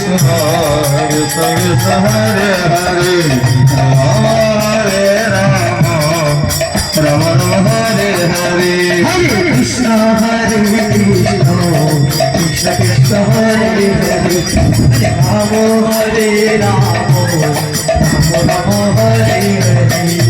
Krishna Krishna Krishna Hare Hare Ram. হরে Ram Ram Ram Hare Hare. হরে Krishna হরে Krishna Krishna Krishna Hare Hare. হরে Ram হরে Ram Ram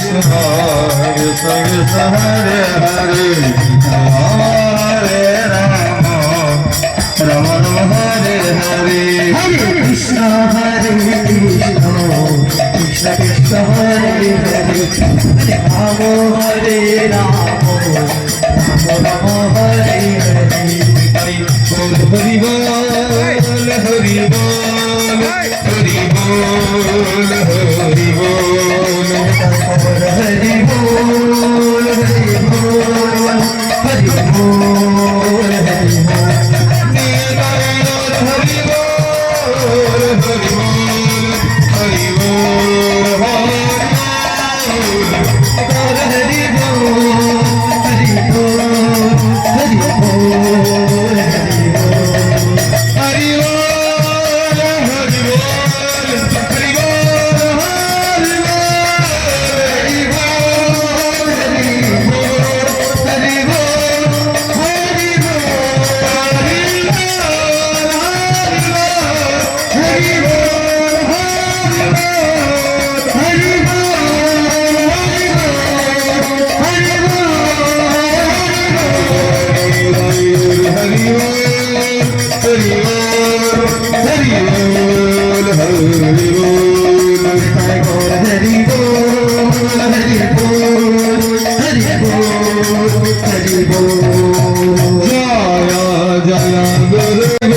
Krishna Krishna Krishna Hare Hare Ram হরে Ram Ram Ram Hare Hare Hare Krishna হরে Krishna Krishna Krishna Hare Hare Hare Hari বল Hari বল Hari বল Hari বল Hari বল Hari বল Hari বল Hari বল Oh Another